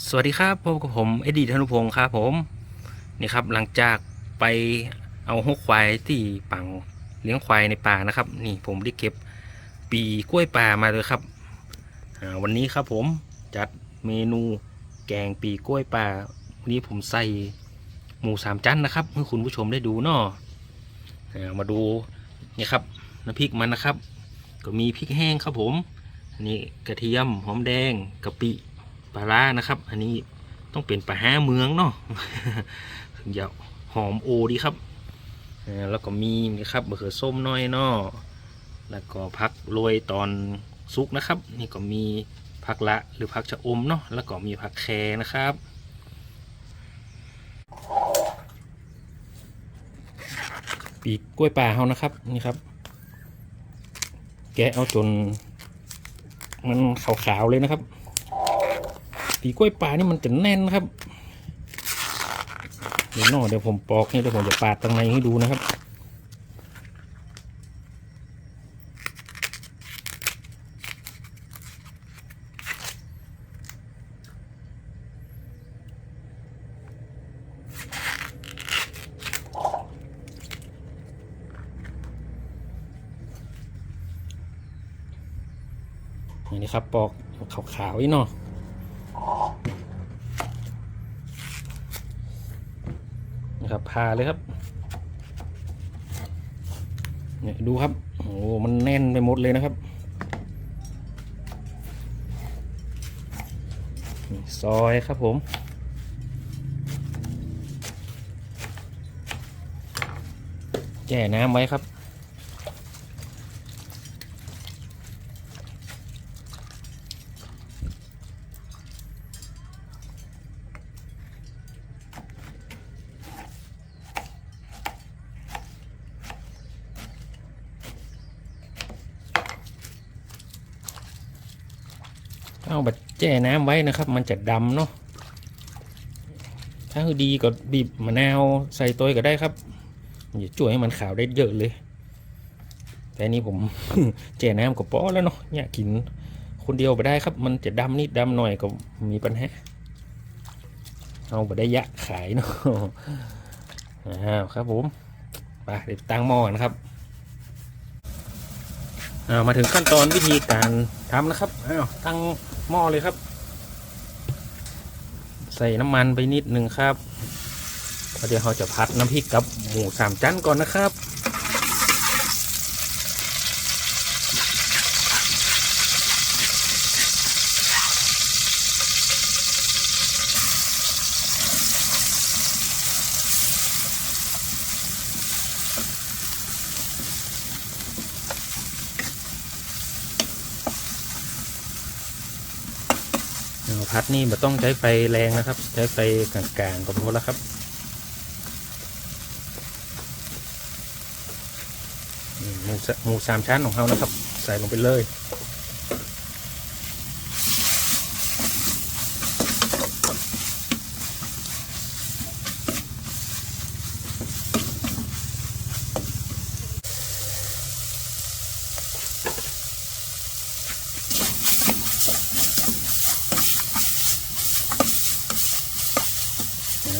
สวัสดีครับพบกับผมเอดีธนุพงศ์ครับผมนี่ครับหลังจากไปเอาหกควายที่ปังเลี้ยงควายในป่านะครับ นี่ผมได้เก็บปีกล้วยป่ามาเลยครับวันนี้ครับผมจัดเมนูแกงปีกล้วยป่าวันนี้ผมใส่หมูสามชั้นนะครับให้คุณผู้ชมได้ดูเนาะมาดูนี่ครับน้ำพริกมันนะครับ ก็มีพริกแห้งครับผมนี่กระเทียมหอมแดงกะปิ ปลาร้านะครับ อันนี้ต้องเป็นปลาห้าเมืองเนาะถึงจะหอมโอดีครับแล้วก็มีนี่ครับมะเขือส้มน้อยเนาะแล้วก็พักโรยตอนซุกนะครับ นี่ก็มีผักละหรือผักชะอมเนาะแล้วก็มีผักแครนะครับปีกกล้วยป่าเขานะครับนี่ครับ แกะเอาจน มันขาวๆเลยนะครับ ปีกล้วยปลานี่มันจะแน่นครับ เดี๋ยวน่อเดี๋ยวผมปอกนี่เดี๋ยวผมจะปาดตรงในให้ดูนะครับนี่ครับปอกขาวๆนี่เนาะ นะครับพาเลยครับเนี่ยดูครับ โอ้โหมันแน่นไปหมดเลยนะครับซอยครับผมแจ่น้ำไว้ครับ เอาบัดแจ่น้ำไว้นะครับ มันจะดำเนาะถ้าคือดีก็บีบมะนาวใส่ตัวก็ได้ครับมันจะช่วยให้มันขาวได้เยอะเลย แต่นี้ผมแจ่น้ำก็พอแล้วเนาะเนี่ยกินคนเดียวไปได้ครับ มันจะดำนิดดำหน่อยก็มีปัญหาเอาไปได้ยะขายเนาะอ้าวครับผมไปเดี๋ยวตั้งหม้อกันครับอ่ามาถึงขั้นตอนวิธีการทำนะครับอ้าวตั้ง หม้อเลยครับ ใส่น้ำมันไปนิดนึงครับแล้วเดี๋ยวเราจะผัดน้ำพริกกับหมูสามชั้นก่อนนะครับ พัดนี่มันต้องใช้ไฟแรงนะครับ ใช้ไฟกลางๆก็พอแล้วครับ หมูสหมูสามชั้นของเรานะครับ ใส่ลงไปเลย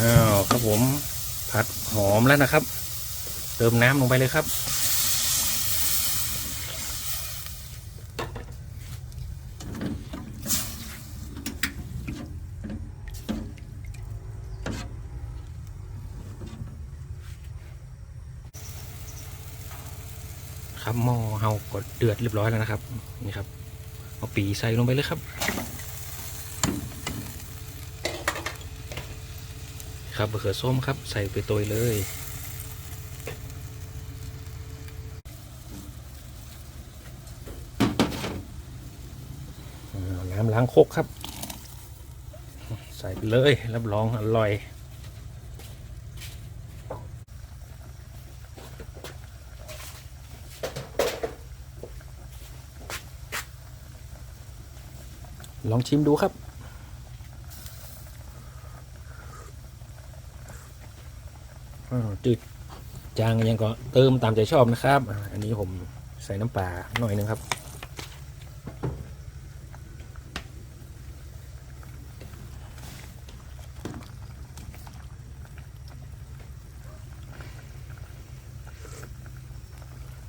อ้าวครับผมผัดหอมแล้วนะครับ เติมน้ำลงไปเลยครับ ครับหม้อเฮาก็เดือดเรียบร้อยแล้วนะครับ นี่ครับ เอาปีใส่ลงไปเลยครับ ครับมะเขือส้มครับ ใส่ไปตัวเลย น้ำล้างโคกครับ ใส่ไปเลยรับรองอร่อยลองชิมดูครับ จืดจางยังก็เติมตามใจชอบนะครับ อันนี้ผมใส่น้ำปลาหน่อยนึงครับ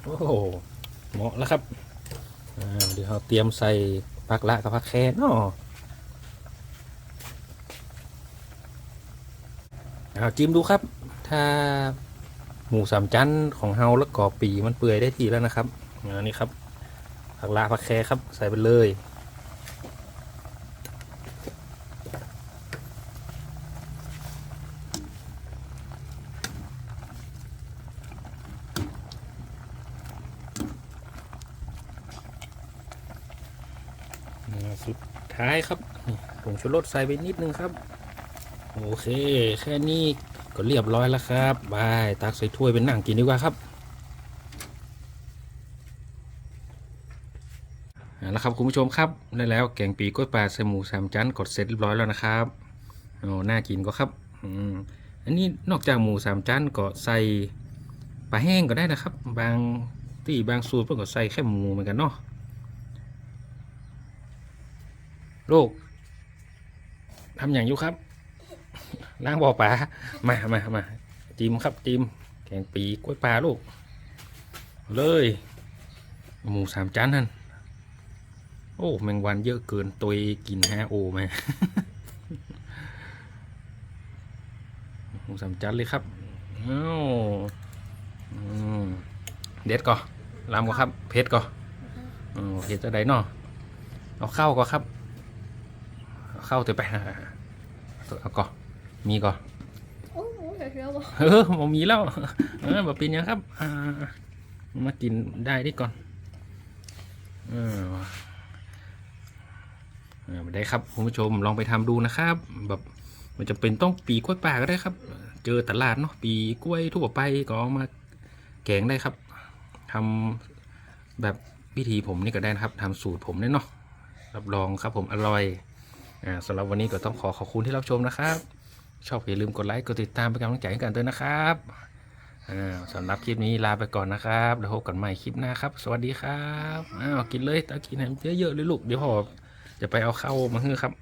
โอ้โหเหมาะแล้วครับเดี๋ยวเราเตรียมใส่ผักละกับผักแค่นาะเอาจิ้มดูครับ ถ้าหมูสามชั้นของเฮาแล้วก็ปีมันเปื่อยได้ทีแล้วนะครับอันนี้ครับผักละผักแค่ครับใส่ไปเลยสุดท้ายครับผงชูรสใส่ไปนิดนึงครับ โอเค แค่นี้ก็เรียบร้อยแล้วครับบายตักใส่ถ้วยเป็นนั่งกินดีกว่าครับเอาละครับคุณผู้ชมครับได้แล้วแกงปีกล้วยปลาใส่หมูสามชั้นกดเสร็จเรียบร้อยแล้วนะครับโอ้น่ากินก็ครับอันนี้นอกจากหมูสามชั้นก็ใส่ปลาแห้งก็ได้นะครับ บางที่บางสูตรเพิ่ก็ใส่แค่หมูเหมือนกันเนาะลูกทำอย่างอยู่ครับ ล้างบ่อปลามามามาจิมครับจิมแกงปีกล้วยปลาลูก เลยหมูสามจานนั่นโอ้แมงวันเยอะเกินตัวกินฮะโอไหมหมูสามจานเลยครับเอ้าอืมเด็ดก่อนลำก่อครับ เพชรก่ออ๋อเพชรจะได้เนาะเอาเข้าก่อครับ เข้าเถอะไปเอาก่อ มีก่อนโอ้โหเดี๋ยวเดี๋ยวบอกเออผมมีแล้วเออแบบเป็นยังครับ อ่า มากินได้ดิก่อน เออเออได้ครับคุณผู้ชมลองไปทำดูนะครับ แบบมันจะเป็นต้องปีกล้วยป่าก็ได้ครับ เจอตลาดเนาะปีกล้วยทั่วไปก็เอามาแกงได้ครับทำแบบวิธีผมนี่ก็ได้นะครับทำสูตรผมเนี่ยเนาะรับรองครับผมอร่อยอ่าสำหรับวันนี้ก็ต้องขอขอบคุณที่รับชมนะครับ ชอบอย่าลืมกดไลค์ กดติดตามเป็นกำลังใจให้กันด้วยนะครับอ่าสำหรับคลิปนี้ลาไปก่อนนะครับเดี๋ยวพบกันใหม่คลิปหน้าครับ สวัสดีครับอ้าวกินเลยตากินให้เยอะๆเลยลูกเดี๋ยวพอจะไปเอาเข้าวมาให้ครับ